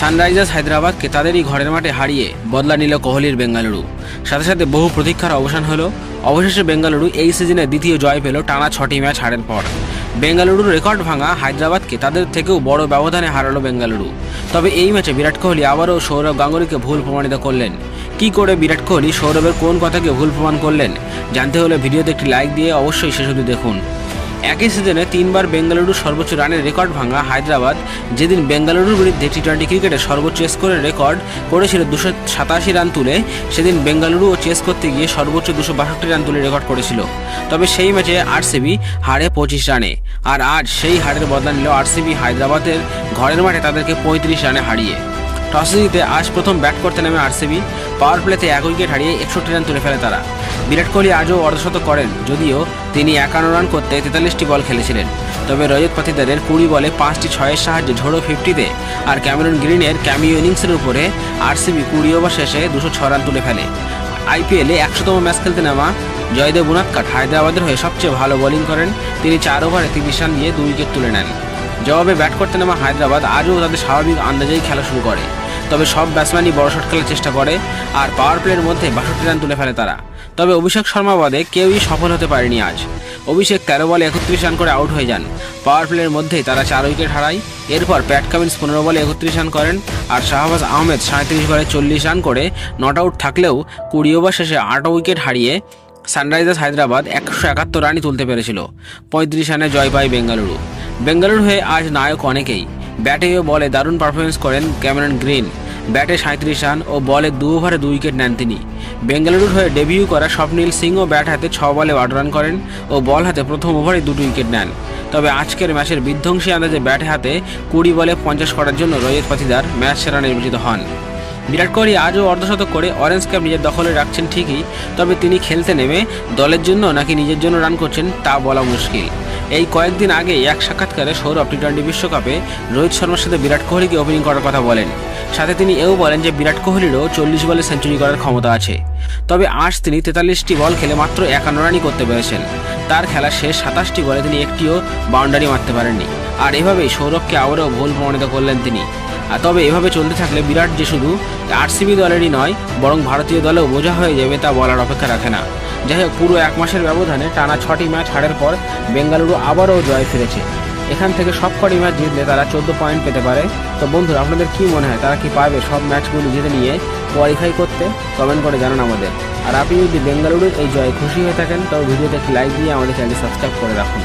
Sunrisers হায়দ্রাবাদকে তাদেরই ঘরের মাঠে হারিয়ে বদলা নিল কোহলির বেঙ্গালুরু। সাথে সাথে বহু প্রতীক্ষার অবসান হলো। অবশেষে বেঙ্গালুরু এই সিজনে দ্বিতীয় জয় পেল টানা ছটি ম্যাচ হারের পর। বেঙ্গালুরুর রেকর্ড ভাঙা হায়দ্রাবাদকে তাদের থেকেও বড় ব্যবধানে হারালো বেঙ্গালুরু। তবে এই ম্যাচে বিরাট কোহলি আবারও সৌরভ গাঙ্গুলিকে ভুল প্রমাণিত করলেন। কি করে বিরাট কোহলি সৌরভের কোন কথাকে ভুল প্রমাণ করলেন? জানতে হলে ভিডিওতে একটি লাইক দিয়ে অবশ্যই শেষ অবধি দেখুন। একই সিজনে তিনবার বেঙ্গালুরুর সর্বোচ্চ রানের রেকর্ড ভাঙা হায়দ্রাবাদ, যেদিন বেঙ্গালুরুর বিরুদ্ধে টি টোয়েন্টি ক্রিকেটে সর্বোচ্চ স্কোরের রেকর্ড করেছিল দুশো সাতাশি রান তুলে, সেদিন বেঙ্গালুরুও চেস করতে গিয়ে সর্বোচ্চ দুশো বাষট্টি রান তুলে রেকর্ড করেছিল। তবে সেই ম্যাচে আরসিবি হারে পঁচিশ রানে, আর আজ সেই হারের বদলা নিল আরসিবি হায়দ্রাবাদের ঘরের মাঠে তাদেরকে পঁয়ত্রিশ রানে হারিয়ে। টসে জিতে আজ প্রথম ব্যাট করতে নেমে আরসিবি। পাওয়ার প্লেতে এক উইকেট হারিয়ে একষট্টি রান তুলে ফেলে তারা। বিরাট কোহলি আজও অর্ধশতক করেন, যদিও তিনি একান্ন রান করতে তেতাল্লিশটি বল খেলেছিলেন। তবে রজত পাতিদারের কুড়ি বলে পাঁচটি ছয়ের সাহায্যে ঝোড়ো ফিফটিতে আর ক্যামেরন গ্রিনের ক্যামিও ইনিংসের উপরে আরসিবি কুড়ি ওভার শেষে দুশো ছ রান তুলে ফেলে। আইপিএলে একশোতম ম্যাচ খেলতে নামা জয়দেব উনাক্কাট হায়দ্রাবাদের হয়ে সবচেয়ে ভালো বোলিং করেন। তিনি চার ওভারে তিরিশ রান দিয়ে দুই উইকেট তুলে নেন। জবাবে ব্যাট করতে নামা হায়দ্রাবাদ আজও তাদের স্বাভাবিক আন্দাজেই খেলা শুরু করে। তবে সব ব্যাটসম্যানই বড় শট খেলার চেষ্টা করে আর পাওয়ার প্লের মধ্যে বাষট্টি রান তুলে ফেলে তারা। তবে অভিষেক শর্মা বাদে কেউই সফল হতে পারেনি আজ। অভিষেক তেরো বলে একত্রিশ রান করে আউট হয়ে যান। পাওয়ার প্লের মধ্যেই তারা চার উইকেট হারায়। এরপর প্যাট কামিন্স পনেরো বলে একত্রিশ রান করেন আর শাহবাজ আহমেদ সাঁত্রিশ বলে চল্লিশ রান করে নট আউট থাকলেও কুড়ি ওভার শেষে আট উইকেট হারিয়ে সানরাইজার্স হায়দ্রাবাদ একশো একাত্তর রানই তুলতে পেরেছিল। পঁয়ত্রিশ রানে জয় পায় বেঙ্গালুরু। বেঙ্গালুরু হয়ে আজ নায়ক অনেকেই। ব্যাটে ও বলে দারুণ পারফরমেন্স করেন ক্যামেরন গ্রিন। ব্যাটে সাঁত্রিশ রান ও বলে দু ওভারে দুই উইকেট নেন তিনি। বেঙ্গালুরুর হয়ে ডেবিউ করা স্বপ্নীল সিংও ব্যাট হাতে ছ বলে আট রান করেন ও বল হাতে প্রথম ওভারে দুটো উইকেট নেন। তবে আজকের ম্যাচের বিধ্বংসী আন্দাজে ব্যাট হাতে কুড়ি বলে পঞ্চাশ করার জন্য রজত পাতিদার ম্যাচ সেরা নির্বাচিত হন। বিরাট কোহলি আজও অর্ধশতক করে অরেঞ্জ ক্যাপ নিজের দখলে রাখছেন ঠিকই, তবে তিনি খেলতে নেমে দলের জন্য নাকি নিজের জন্য রান করছেন তা বলা মুশকিল। এই কয়েকদিন আগে এক সাক্ষাৎকারে সৌরভ টি টোয়েন্টি বিশ্বকাপে রোহিত শর্মার সাথে বিরাট কোহলিকে ওপেনিং করার কথা বলেন। সাথে তিনি এও বলেন যে বিরাট কোহলিরও চল্লিশ বলে সেঞ্চুরি করার ক্ষমতা আছে। তবে আজ তিনি তেতাল্লিশটি বল খেলে মাত্র একান্ন রানই করতে পেরেছেন। তার খেলা শেষ সাতাশটি বলে তিনি একটিও বাউন্ডারি মারতে পারেননি। আর এভাবেই সৌরভকে আবারও ভুল প্রমাণিত করলেন তিনি। তবে এভাবে চলতে থাকলে বিরাট যে শুধু আরসিবি দলেরই নয়, বরং ভারতীয় দলেও বোঝা হয়ে যাবে তা বলার অপেক্ষা রাখে না। যাই হোক, পুরো এক মাসের ব্যবধানে টানা ছটি ম্যাচ হারের পর বেঙ্গালুরু আবারও জয় ফিরেছে। এখান থেকে সব কটি ম্যাচ জিতলে তারা চোদ্দ পয়েন্ট পেতে পারে। তো বন্ধুরা, আপনাদের কি মনে হয়, তারা কি পারবে সব ম্যাচগুলি জিতে নিয়ে কোয়ালিফাই করতে? কমেন্ট করে জানান আমাদের। আর আপনি যদি বেঙ্গালুরুর এই জয়ে খুশি হয়ে থাকেন তবে ভিডিওতে একটি লাইক দিয়ে আমাদের চ্যানেলটি সাবস্ক্রাইব করে রাখুন।